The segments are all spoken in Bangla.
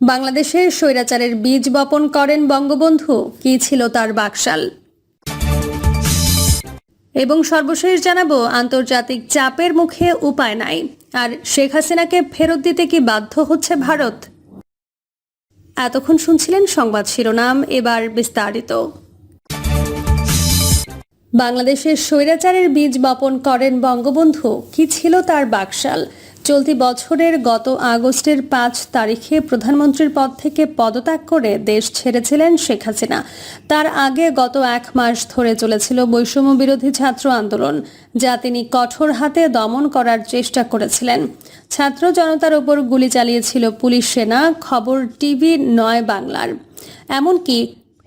বাংলাদেশের স্বৈরাচারের বীজ বপন করেন বঙ্গবন্ধু। কি ছিল তার বাকশাল? এবং সর্বশেষ জানাব, আন্তর্জাতিক চাপের মুখে উপায় নাই। আর শেখ হাসিনাকে ফেরত দিতে কি বাধ্য হচ্ছে ভারত? এতক্ষণ শুনছিলেন সংবাদ শিরোনাম, এবার বিস্তারিত। বাংলাদেশের স্বৈরাচারের বীজ বপন করেন বঙ্গবন্ধু। কি ছিল তার বাকশাল? চলতি বছরের গত আগস্টের পাঁচ তারিখে প্রধানমন্ত্রীর পদ থেকে পদত্যাগ করে দেশ ছেড়েছিলেন শেখ হাসিনা। তার আগে গত এক মাস ধরে চলেছিল বৈষম্য বিরোধী ছাত্র আন্দোলন, যা তিনি কঠোর হাতে দমন করার চেষ্টা করেছিলেন। ছাত্র জনতার ওপর গুলি চালিয়েছিল পুলিশ সেনা, খবর টিভি নয় বাংলার। এমনকি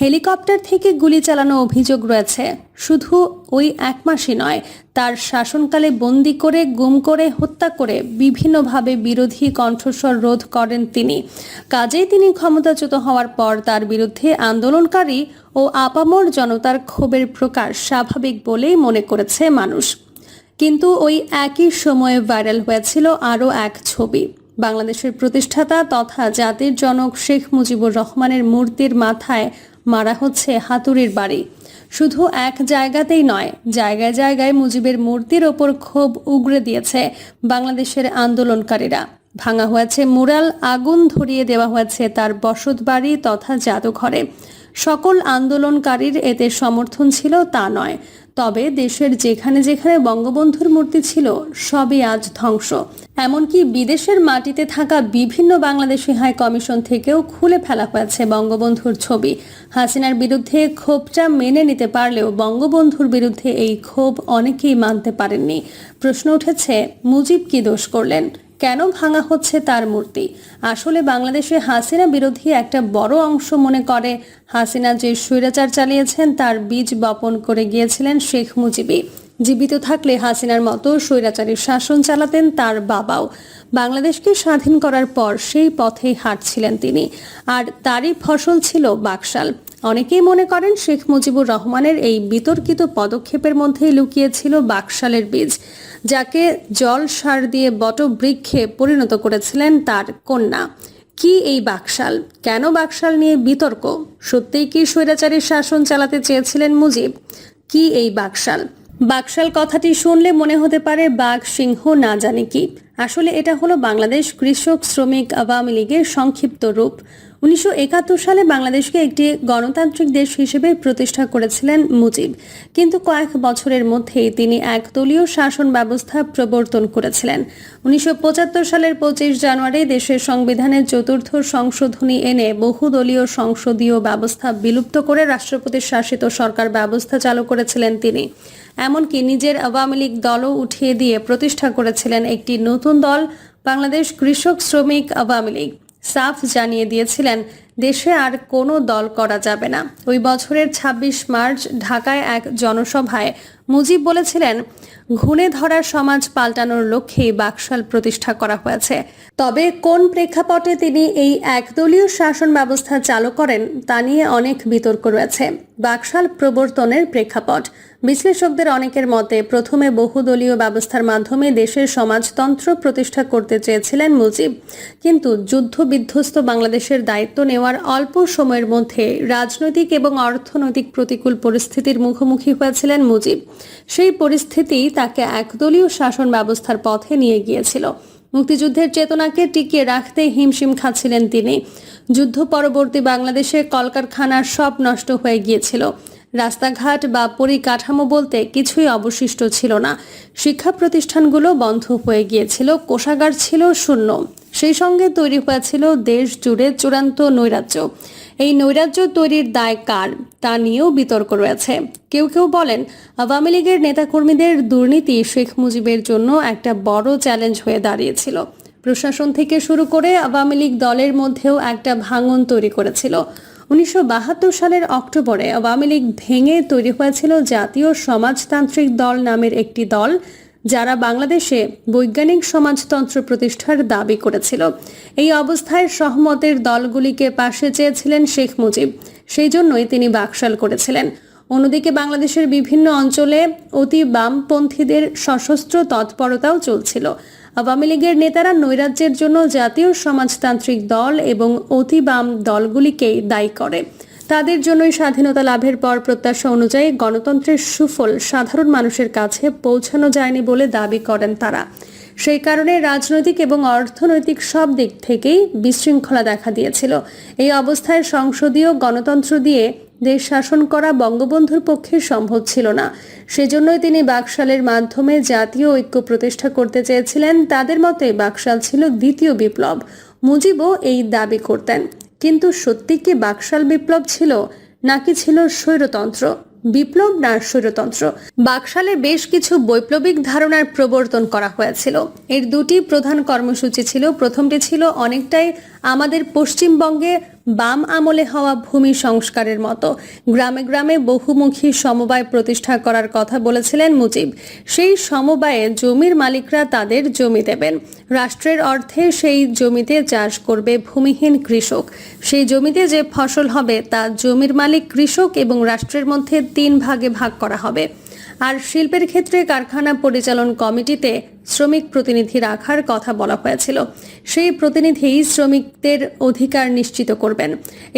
হেলিকপ্টার থেকে গুলি চালানো অভিযোগ রয়েছে। শুধু ওই এক মাসই নয়, তার শাসনকালে বন্দি করে, গুম করে, হত্যা করে বিভিন্নভাবে বিরোধী কণ্ঠস্বর রোধ করেন তিনি। কাজেই তিনি ক্ষমতাচ্যুত হওয়ার পর তার বিরুদ্ধে আন্দোলনকারী ও আপামর জনতার ক্ষোভের প্রকাশ স্বাভাবিক বলেই মনে করেছে মানুষ। কিন্তু ওই একই সময়ে ভাইরাল হয়েছিল আরও এক ছবি। বাংলাদেশের প্রতিষ্ঠাতা তথা জাতির জনক শেখ মুজিবুর রহমানের মূর্তির মাথায় মারা হচ্ছে হাতুড়ির বাড়ি। শুধু এক জায়গাতেই নয়, জায়গায় জায়গায় মুজিবের মূর্তির ওপর ক্ষোভ উগড়ে দিয়েছে বাংলাদেশের আন্দোলনকারীরা। ভাঙা হয়েছে মুরাল, আগুন ধরিয়ে দেওয়া হয়েছে তার বসত বাড়ি তথা জাদুঘরে। সকল আন্দোলনকারীর এতে সমর্থন ছিল তা নয়। তবে দেশের যেখানে যেখানে বঙ্গবন্ধুর মূর্তি ছিল, সবই আজ ধ্বংস। এমনকি বিদেশের মাটিতে থাকা বিভিন্ন বাংলাদেশি হাই কমিশন থেকেও খুলে ফেলা হয়েছে বঙ্গবন্ধুর ছবি। হাসিনার বিরুদ্ধে ক্ষোভটা মেনে নিতে পারলেও বঙ্গবন্ধুর বিরুদ্ধে এই ক্ষোভ অনেকেই মানতে পারেননি। প্রশ্ন উঠেছে, মুজিব কি দোষ করলেন? কেন ভাঙা হচ্ছে তার মূর্তি? আসলে বাংলাদেশে হাসিনা বিরোধী একটা বড় অংশ মনে করে। হাসিনা যে স্বৈরাচার চালিয়েছেন, তার বীজ বপন করে গিয়েছিলেন শেখ মুজিবই। জীবিত থাকলে হাসিনার মতো স্বৈরাচারী শাসন চালাতেন তার বাবাও। বাংলাদেশকে স্বাধীন করার পর সেই পথেই হাঁটছিলেন তিনি। আর তারই ফসল ছিল বাকশাল। অনেকেই মনে করেন শেখ মুজিবুর রহমানের এই বিতর্কিত পদক্ষেপের মধ্যেই লুকিয়েছিল বাকশালের বীজ, যাকে জল সার দিয়ে বটবৃক্ষে পরিণত করেছিলেন তার কন্যা। কি এই বাকশাল? কেন বাকশাল নিয়ে বিতর্ক? সত্যিই কি স্বৈরাচারী শাসন চালাতে চেয়েছিলেন মুজিব? কি এই বাকশাল? বাকশাল কথাটি শুনলে মনে হতে পারে বাঘ, সিংহ, না জানে কি। আসলে এটা হলো বাংলাদেশ কৃষক শ্রমিক আওয়ামী লীগের সংক্ষিপ্ত রূপ। উনিশশো একাত্তর সালে বাংলাদেশকে একটি গণতান্ত্রিক দেশ হিসেবে প্রতিষ্ঠা করেছিলেন মুজিব। কিন্তু কয়েক বছরের মধ্যেই তিনি একদলীয় শাসন ব্যবস্থা প্রবর্তন করেছিলেন। উনিশশো পঁচাত্তর সালের পঁচিশ জানুয়ারি দেশের সংবিধানের চতুর্থ সংশোধনী এনে বহুদলীয় সংসদীয় ব্যবস্থা বিলুপ্ত করে রাষ্ট্রপতির শাসিত সরকার ব্যবস্থা চালু করেছিলেন তিনি। এমনকি নিজের আওয়ামী লীগ দলও উঠিয়ে দিয়ে প্রতিষ্ঠা করেছিলেন একটি নতুন দল, বাংলাদেশ কৃষক শ্রমিক আওয়ামী লীগ। সাফ জানিয়ে দিয়েছিলেন দেশে আর কোনো দল করা যাবে না। ওই বছরের ২৬ মার্চ ঢাকায় এক জনসভায় মুজিব বলেছিলেন, ঘুণে ধরার সমাজ পাল্টানোর লক্ষ্যেই বাকশাল প্রতিষ্ঠা করা হয়েছে। তবে কোন প্রেক্ষাপটে তিনি এই একদলীয় শাসন ব্যবস্থা চালু করেন তা নিয়ে অনেক বিতর্ক রয়েছে। বাকশাল প্রবর্তনের প্রেক্ষাপট, বিশ্লেষকদের অনেকের মতে প্রথমে বহুদলীয় ব্যবস্থার মাধ্যমে দেশের সমাজতন্ত্র প্রতিষ্ঠা করতে চেয়েছিলেন মুজিব। কিন্তু যুদ্ধ বিধ্বস্ত বাংলাদেশের দায়িত্ব নেওয়ার অল্প সময়ের মধ্যে রাজনৈতিক এবং অর্থনৈতিক প্রতিকূল পরিস্থিতির মুখোমুখি হয়েছিলেন মুজিব। সেই পরিস্থিতি তাকে একদলীয় শাসন ব্যবস্থার পথে নিয়ে গিয়েছিল। মুক্তিযুদ্ধের চেতনাকে টিকিয়ে রাখতে হিমশিম খাচ্ছিলেন তিনি। যুদ্ধ পরবর্তী বাংলাদেশে কলকারখানার সব নষ্ট হয়ে গিয়েছিল। রাস্তাঘাট বা পরিকাঠামো বলতে কিছুই অবশিষ্ট ছিল না। শিক্ষা প্রতিষ্ঠানগুলো বন্ধ হয়ে গিয়েছিল, কোষাগার ছিল শূন্য। সেই সঙ্গে তৈরি হয়েছিল দেশ জুড়ে চূড়ান্ত নৈরাজ্য। এই নৈরাজ্য তৈরির দায় কার তা নিয়েও বিতর্ক রয়েছে। কেউ কেউ বলেন, আওয়ামী লীগের নেতাকর্মীদের দুর্নীতি শেখ মুজিবের জন্য একটা বড় চ্যালেঞ্জ হয়ে দাঁড়িয়েছিল। প্রশাসন থেকে শুরু করে আওয়ামী লীগ দলের মধ্যেও একটা ভাঙন তৈরি করেছিল। উনিশশো বাহাত্তর সালের অক্টোবরে আওয়ামী লীগ ভেঙে তৈরি হয়েছিল জাতীয় সমাজতান্ত্রিক দল নামের একটি দল যারা বাংলাদেশে বৈজ্ঞানিক সমাজতন্ত্র প্রতিষ্ঠার দাবি করেছিল। এই অবস্থায় সহমতের দলগুলিকে পাশে চেয়েছিলেন শেখ মুজিব। সেই জন্যই তিনি বাকশাল করেছিলেন। অন্যদিকে বাংলাদেশের বিভিন্ন অঞ্চলে অতি বামপন্থীদের সশস্ত্র তৎপরতাও চলছিল। আওয়ামী লীগের নেতারা নৈরাজ্যের জন্য জাতীয় সমাজতান্ত্রিক দল এবং অতি বাম দলগুলিকেই দায়ী করে। তাদের জন্যই স্বাধীনতা লাভের পর প্রত্যাশা অনুযায়ী গণতন্ত্রের সুফল সাধারণ মানুষের কাছে পৌঁছানো যায়নি বলে দাবি করেন তারা। সেই কারণে রাজনৈতিক এবং অর্থনৈতিক সব দিক থেকেই বিশৃঙ্খলা দেখা দিয়েছিল। এই অবস্থায় সংসদীয় গণতন্ত্র দিয়ে দেশ শাসন করা বঙ্গবন্ধুর পক্ষে সম্ভব ছিল না। সেজন্যই তিনি বাকশালের মাধ্যমে জাতীয় ঐক্য প্রতিষ্ঠা করতে চেয়েছিলেন। তাদের মতে বাকশাল ছিল দ্বিতীয় বিপ্লব। মুজিবও এই দাবি করতেন। কিন্তু সত্যি কি বাকশাল বিপ্লব ছিল, নাকি ছিল স্বৈরতন্ত্র? বিপ্লব না স্বৈরতন্ত্র? বাকশালে বেশ কিছু বৈপ্লবিক ধারণার প্রবর্তন করা হয়েছিল। এর দুটি প্রধান কর্মসূচি ছিল। প্রথমটি ছিল অনেকটাই আমাদের পশ্চিমবঙ্গে বাম আমলে হওয়া ভূমি সংস্কারের মতো। গ্রামে গ্রামে বহুমুখী সমবায় প্রতিষ্ঠা করার কথা বলেছিলেন মুজিব। সেই সমবায়ে জমির মালিকরা তাদের জমি দেবেন। রাষ্ট্রের অর্থে সেই জমিতে চাষ করবে ভূমিহীন কৃষক। সেই জমিতে যে ফসল হবে, তা জমির মালিক কৃষক এবং রাষ্ট্রের মধ্যে তিন ভাগে ভাগ করা হবে। আর শিল্পের ক্ষেত্রে কারখানা পরিচালন কমিটিতে শ্রমিক প্রতিনিধি রাখার কথা বলা হয়েছিল। সেই প্রতিনিধিই শ্রমিকদের অধিকার নিশ্চিত করবেন।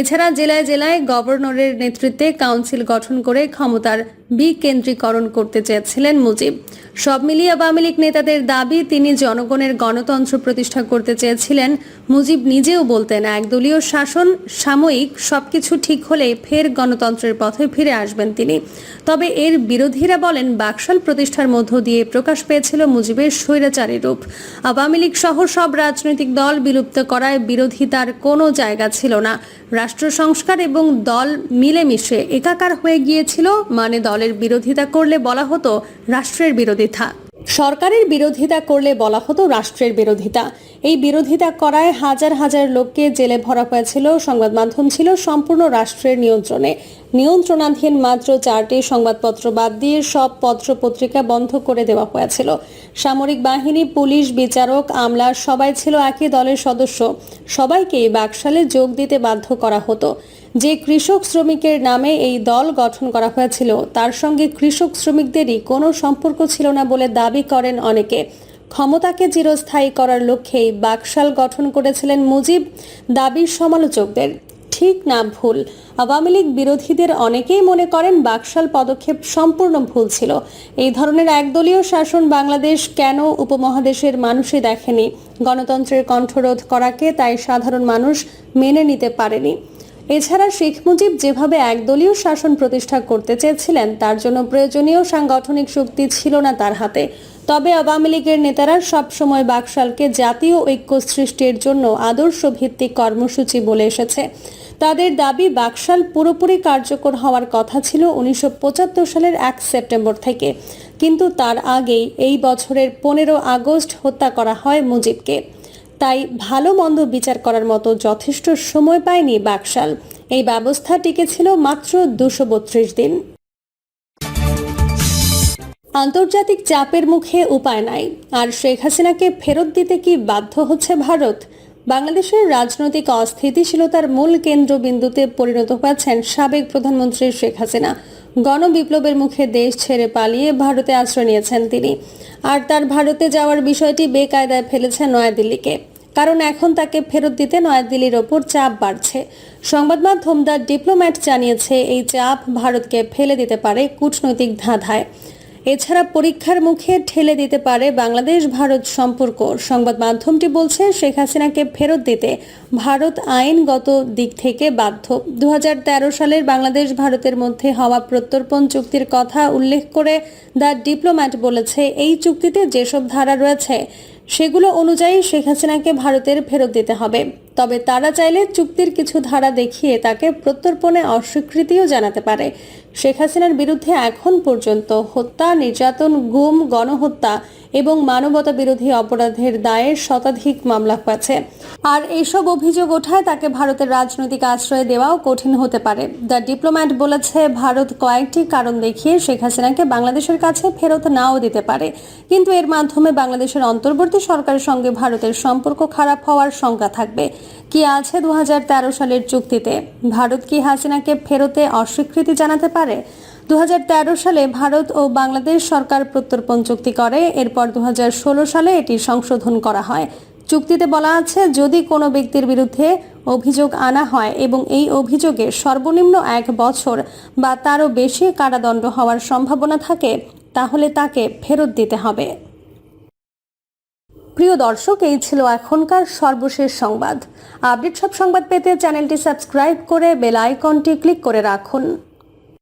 এছাড়া জেলায় জেলায় গভর্নরের নেতৃত্বে কাউন্সিল গঠন করে ক্ষমতার বিকেন্দ্রীকরণ করতে চেয়েছিলেন মুজিব। সব মিলিয়ে আওয়ামী লীগ নেতাদের দাবি, তিনি জনগণের গণতন্ত্র প্রতিষ্ঠা করতে চেয়েছিলেন। মুজিব নিজেও বলতেন, একদলীয় শাসন, সাময়িক, সবকিছু ঠিক হলে ফের গণতন্ত্রের পথে ফিরে আসবেন তিনি। তবে এর বিরোধীরা বলেন, বাকশাল প্রতিষ্ঠার মধ্য দিয়ে প্রকাশ পেয়েছিল মুজিবের স্বৈরাচারী রূপ। আওয়ামী লীগ সহ সব রাজনৈতিক দল বিলুপ্ত করায় বিরোধিতার কোনো জায়গা ছিল না। রাষ্ট্র সংস্কার এবং দল মিলেমিশে একাকার হয়ে গিয়েছিল মানে দলের বিরোধিতা করলে বলা হতো রাষ্ট্রের বিরোধিতা। সরকারের বিরোধিতা করলে বলা হতো রাষ্ট্রের বিরোধিতা। এই বিরোধিতা করায় হাজার হাজার লোককে জেলে ভরা হয়েছিল। সংবাদ মাধ্যম ছিল সম্পূর্ণ রাষ্ট্রের নিয়ন্ত্রণে। নিয়ন্ত্রণাধীন মাত্র চারটি সংবাদপত্র বাদ দিয়ে সব পত্র পত্রিকা বন্ধ করে দেওয়া হয়েছিল। সামরিক বাহিনী, পুলিশ, বিচারক, আমলা সবাই ছিল একই দলের সদস্য। সবাইকেই বাকশালে যোগ দিতে বাধ্য করা হতো। যে কৃষক শ্রমিকের নামে এই দল গঠন করা হয়েছিল, তার সঙ্গে কৃষক শ্রমিকদেরই কোনো সম্পর্ক ছিল না বলে দাবি করেন অনেকে। ক্ষমতাকে চিরস্থায়ী করার লক্ষ্যেই বাকশাল গঠন করেছিলেন মুজিব, দাবির সমালোচকদের। ঠিক না ভুল, আওয়ামী লীগ বিরোধীদের অনেকেই মনে করেন বাকশাল পদক্ষেপ সম্পূর্ণ ভুল ছিল। এই ধরনের একদলীয় শাসন বাংলাদেশ কেন উপমহাদেশের মানুষই দেখেনি? গণতন্ত্রের কণ্ঠরোধ করাকে তাই সাধারণ মানুষ মেনে নিতে পারেনি। এছাড়া শেখ মুজিব যেভাবে একদলীয় শাসন প্রতিষ্ঠা করতে চেয়েছিলেন, তার জন্য প্রয়োজনীয় সাংগঠনিক শক্তি ছিল না তার হাতে। তবে আওয়ামী লীগের নেতারা সবসময় বাকশালকে জাতীয় ঐক্য সৃষ্টির জন্য আদর্শ ভিত্তিক কর্মসূচি বলে এসেছে। তাদের দাবি, বাকশাল পুরোপুরি কার্যকর হওয়ার কথা ছিল উনিশশো পঁচাত্তর সালের এক সেপ্টেম্বর থেকে। কিন্তু তার আগেই এই বছরের পনেরো আগস্ট হত্যা করা হয় মুজিবকে। তাই ভালো মন্দ বিচার করার মতো যথেষ্ট সময় পায়নি বাকশাল। এই ব্যবস্থা টিকেছিল মাত্র দুশো বত্রিশ দিন। আন্তর্জাতিক চাপের মুখে উপায় নাই। আর শেখ হাসিনাকে ফেরত দিতে কি বাধ্য হচ্ছে ভারত? বাংলাদেশের রাজনৈতিক অস্থিতিশীলতার মূল কেন্দ্রবিন্দুতে পরিণত হয়েছেন সাবেক প্রধানমন্ত্রী শেখ হাসিনা। গণবিপ্লবের মুখে দেশ ছেড়ে পালিয়ে ভারতে আশ্রয় নিয়েছেন তিনি। আর তার ভারতে যাওয়ার বিষয়টি বেকায়দায় ফেলেছে নয়াদিল্লিকে। কারণ এখন তাকে ফেরত দিতে নয়াদিল্লির ওপর চাপ বাড়ছে। সংবাদ মাধ্যম দ্য ডিপ্লোম্যাট জানিয়েছে, এই চাপ ভারতকে ফেলে দিতে পারে কূটনৈতিক ধাঁধায়। এছাড়া পরীক্ষার মুখে ঠেলে দিতে পারে বাংলাদেশ ভারত সম্পর্ক। সংবাদ মাধ্যমটি বলছে, শেখ হাসিনাকে ফেরত দিতে ভারত আইনগত দিক থেকে বাধ্য। দু হাজার তেরো সালের বাংলাদেশ ভারতের মধ্যে হওয়া প্রত্যর্পণ চুক্তির কথা উল্লেখ করে দ্য ডিপ্লোম্যাট বলেছে, এই চুক্তিতে যেসব ধারা রয়েছে সেগুলো অনুযায়ী শেখ হাসিনাকে ভারতের ফেরত দিতে হবে। তবে তারা চাইলে চুক্তির কিছু ধারা দেখিয়ে তাকে প্রত্যর্পণে অস্বীকৃতিও জানাতে পারে। শেখ হাসিনার বিরুদ্ধে এখন পর্যন্ত হত্যা, নির্যাতন, গুম, গণহত্যা এবং মানবতা বিরোধী অপরাধের দায়ের শতাধিক মামলা পাচ্ছে আর এইসব অভিযোগ ওঠায় তাকে ভারতের রাজনৈতিক আশ্রয় দেওয়াও কঠিন হতে পারে। দ্য ডিপ্লোম্যাট বলেছে, ভারত কয়েকটি কারণ দেখিয়ে শেখ হাসিনাকে বাংলাদেশের কাছে ফেরত নাও দিতে পারে। কিন্তু এর মাধ্যমে বাংলাদেশের অন্তর্বর্তী সরকারের সঙ্গে ভারতের সম্পর্ক খারাপ হওয়ার শঙ্কা থাকবে। কি আছে দু হাজার তেরো সালের চুক্তিতে? ভারত কি হাসিনাকে ফেরতে অস্বীকৃতি জানাতে পারে? দু হাজার তেরো সালে ভারত ও বাংলাদেশ সরকার প্রত্যর্পণ চুক্তি করে। এরপর দু হাজার ষোলো সালে এটি সংশোধন করা হয়। চুক্তিতে বলা আছে, যদি কোনো ব্যক্তির বিরুদ্ধে অভিযোগ আনা হয় এবং এই অভিযোগে সর্বনিম্ন এক বছর বা তারও বেশি কারাদণ্ড হওয়ার সম্ভাবনা থাকে, তাহলে তাকে ফেরত দিতে হবে। প্রিয় দর্শক, এই ছিল এখনকার সর্বশেষ সংবাদ। আপডেট সব সংবাদ পেতে চ্যানেলটি সাবস্ক্রাইব করে বেল আইকনটি ক্লিক করে রাখুন।